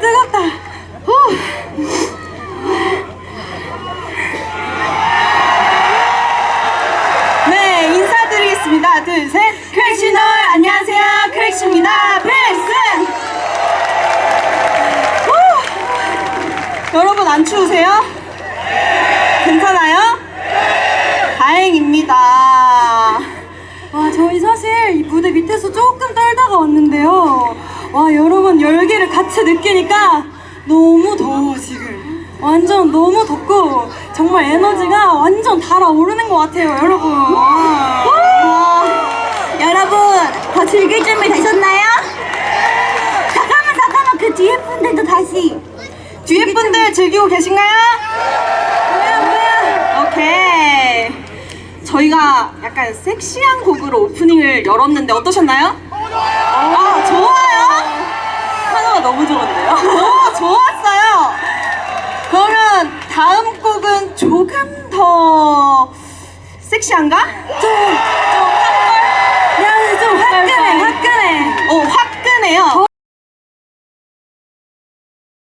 뜨겁다. 후. 네, 인사드리겠습니다. 둘, 셋. 크래시널 안녕하세요. 크래시입니다. 필승. 후. 여러분 안 추우세요? 같이 느끼니까 너무 더워, 지금. 완전 너무 덥고, 정말 에너지가 완전 달아오르는 것 같아요, 여러분. 와. 여러분 더 즐길 준비 되셨나요? 잠깐만 잠깐만 그 뒤에 분들도 다시 뒤에 분들 즐기고 계신가요? 오케이. 저희가 약간 섹시한 곡으로 오프닝을 열었는데 어떠셨나요? 아, 섹시한가? 좀, 좀, 야, 좀 네, 네. 화끈해, 화끈해. 어, 화끈해요.